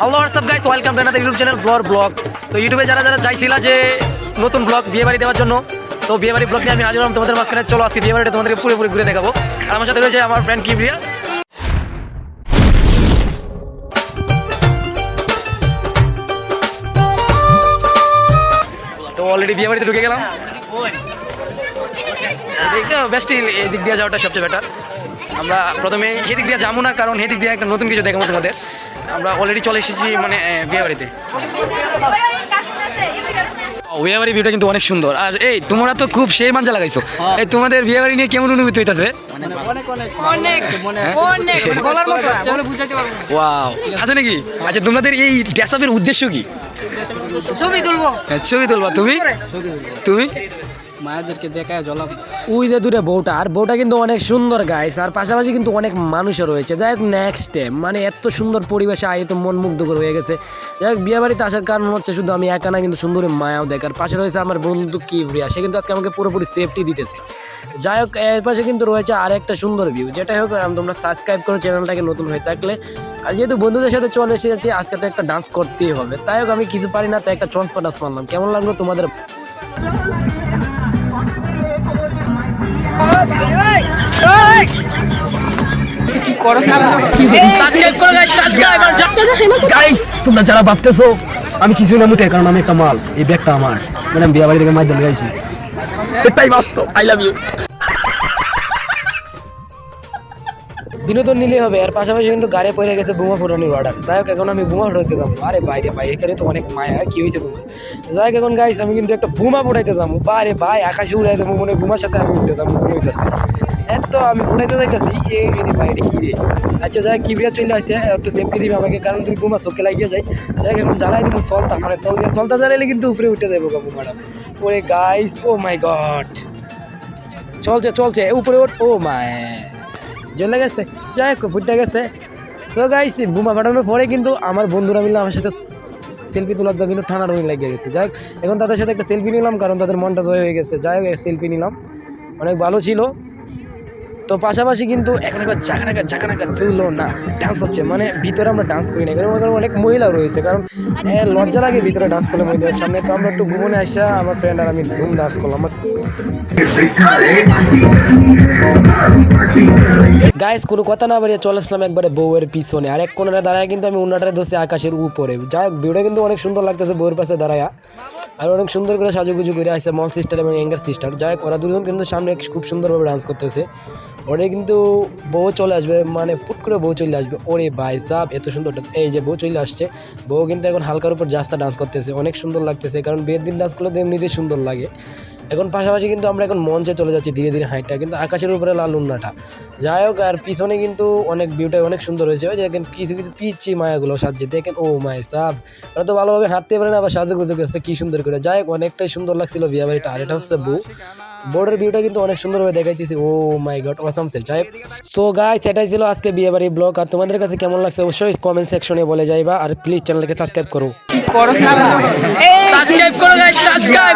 Hello WhatsApp guys welcome to another YouTube channel ব্লর vlog তো ইউটিউবে যারা যারা চাইছিলা যে নতুন ব্লগ বিয়ে বাড়ি দেওয়ার জন্য, তো বিয়ে বাড়ি ব্লগ নিয়ে আমি হাজির হলাম তোমাদের মাঝখানে। চলো আজকে বিয়ে বাড়িটা তোমাদেরকে পুরোপুরি ঘুরে দেখাবো। আর আমার সাথে রয়েছে আমার ফ্রেন্ড কিবরিয়া তো অলরেডি বিয়ে বাড়িতে ঢুকে গেলাম। বেস্ট এদিক দিয়ে যাওয়াটা সবচেয়ে বেটার আমরা প্রথমে এদিক দিয়ে যাব না, কারণ এদিক দিয়ে একটা নতুন কিছু দেখাবো তোমাদের। আমরা অলরেডি চলে এসেছি মানে আহ, বিয়ে বাড়িতে। বিয়ে বাড়ি ভিউটা কিন্তু অনেক সুন্দর। আর এই তোমরা তো খুব সেই মাঞ্জা লাগাইছো। এই তোমাদের বিয়ে বাড়ি নিয়ে কেমন অনুভূতি হইতাছে? অনেক অনেক বলার মতো না, বলে বুঝাইতে পারব না। ওয়াও। আছে নাকি? আচ্ছা তোমাদের এই ড্রেস আপের উদ্দেশ্য কি? ছবি তুলবো। হ্যাঁ, ছবি তুলবা। তুমি? তুমি? মায়েদেরকে দেখায় জলাম ওই যে দূরে বউটা, আর বউটা কিন্তু অনেক সুন্দর গাইস আর পাশাপাশি কিন্তু অনেক মানুষও রয়েছে। যাই হোক নেক্সট টাইম মানে এত সুন্দর পরিবেশে আই তো মন মুগ্ধকর হয়ে গেছে। যাই হোক, বিয়ে বাড়িতে আসার কারণ হচ্ছে শুধু আমি একা না, কিন্তু সুন্দরী মায়াও দেখার। পাশে রয়েছে আমার বন্ধু কি কিভরিয়া সে কিন্তু আজকে আমাকে পুরোপুরি সেফটি দিতেছে। যাই হোক, এর পাশে কিন্তু রয়েছে আর একটা সুন্দর ভিউ যেটাই হোক তোমরা সাবস্ক্রাইব করো চ্যানেলটাকে নতুন হয়ে থাকলে। আর যেহেতু বন্ধুদের সাথে চলে এসে এসেছি, আজকে তো একটা ডান্স করতেই হবে। তাই হোক, আমি কিছু পারি না, তাই একটা ট্রান্সফার ডান্স মারলাম। কেমন লাগল তোমাদের? গাইস তোমরা যারা ভাবতেছো আমি কিছু না মুটে কারণ আমি একটা মাল। এই ব্যাগটা আমার। মানে আমি বিয়ে বাড়ি থেকে মাধ্যমে গাইছি এটাই বাস্তব। আই লাভ ইউ বিনোদন নিলে হবে। আর পাশাপাশি কিন্তু গাড়ি পড়ে গেছে বোমা ফুটানোর অর্ডার যাই হোক, এখন আমি বোমা ফুটাইতে যাব। আরে বাইরে ভাই, এখানে তো অনেক মায়া। কি হয়েছে তোমার? যাই এখন গাইস আমি কিন্তু একটা বোমা ফুটাইতে যাব। বারে ভাই, আকাশে উড়াই দেবো, মনে হয় বোমার সাথে আমি উঠতে যাব, মনে হইতেছে। এত আমি ফুটাইতে যাইতেছি, এ এরে বাইরে কি রে? আচ্ছা যাই কিবিয়া চলে আসছে একটু সেফটি দিবে আমাকে, কারণ তুমি বোমা চোখে লাগিয়ে যাই। যাই এখন জ্বালাই দিব সলতা মানে সলতা জ্বালাইলে কিন্তু উপরে উঠে যাব বোমাটা। ওরে গাইস ও মাই গড চলছে চলছে, উপরে ওঠ ও মাই জ্বলে গেছে যাই হোক ফুটে গেছে। তো গাইছি বোমা ফাটানোর পরে কিন্তু আমার বন্ধুরা মিলে আমার সাথে সেলফি তোলার জন্য কিন্তু ঠান্ডা রঙিন লেগে গেছে। যাই এখন তাদের সাথে একটা সেলফি নিলাম, কারণ তাদের মনটা জয় হয়ে গেছে। যাই হোক সেলফি নিলাম। অনেক ভালো ছিল। তো পাশাপাশি কিন্তু এখন একবার ঝাঁকানাকা ঝাঁকানাকা চলল না ডান্স হচ্ছে। মানে ভিতরে আমরা ডান্স করি না। মনে অনেক মহিলা রয়েছে, কারণ লজ্জা লাগে ভিতরে ডান্স করলে মহিলাদের সামনে। তো আমরা একটু ঘুমনে আসা, আমার ফ্রেন্ড আর আমি ধুম ডান্স করলাম। গাইস কোনো কথা না বাড়িয়ে চলে আসলাম একবারে বউয়ের পিছনে। আর এক কোনারে দাঁড়ায় কিন্তু আমি উন্নাটারে দোষে আকাশের উপরে। যাই হোক ভিউটা কিন্তু অনেক সুন্দর লাগতেছে বউয়ের পাশে দাঁড়ায়া। আর অনেক সুন্দর করে সাজুগুজু করে আসছে মল সিস্টার এবং এঙ্গার সিস্টার যাই ওরা দুজন কিন্তু সামনে খুব সুন্দরভাবে ডান্স করতেছে। ওরে কিন্তু বউ চলে আসবে মানে পুট করে বউ চলে আসবে। ওরে ভাই সাপ এত সুন্দর এই যে বউ চলে আসছে, বউ কিন্তু এখন হালকার উপর জাস্তা ডান্স করতেছে। অনেক সুন্দর লাগতেছে, কারণ বিয়ের দিন ডান্স করলে তো এমনিতেই সুন্দর লাগে। এখন পাশাপাশি কিন্তু আমরা এখন মঞ্চে চলে যাচ্ছি ধীরে ধীরে হাইটটা, কিন্তু আকাশের উপরে লাল উন্নাটা। যাই হোক, আর পিছনে কিন্তু অনেক ভিউটা অনেক সুন্দর হয়েছে। যে দেখেন কিছু কিছু পিচ্ছি মায়াগুলো সাজছে, দেখেন, ও মাই সাব। ওরা তো ভালোভাবে হাঁটতে পারে না, আবার সাজে গুজে করছে, কি সুন্দর করে। যাই হোক, অনেকটাই সুন্দর লাগছিল বিয়া বাড়িটা। আর এটা হচ্ছে বউ। বোর্ডের ভিউটা কিন্তু অনেক সুন্দরভাবে দেখাইতেছি। ও মাই গড, অসাম সে যাই সো গাইস এটাই ছিল আজকে বিয়ে বাড়ি ব্লগ আর তোমাদের কাছে কেমন লাগছে অবশ্যই কমেন্ট সেকশনে বলে যাইবা। আর প্লিজ চ্যানেলকে সাবস্ক্রাইব করো। সাবস্ক্রাইব করো সাবস্ক্রাইব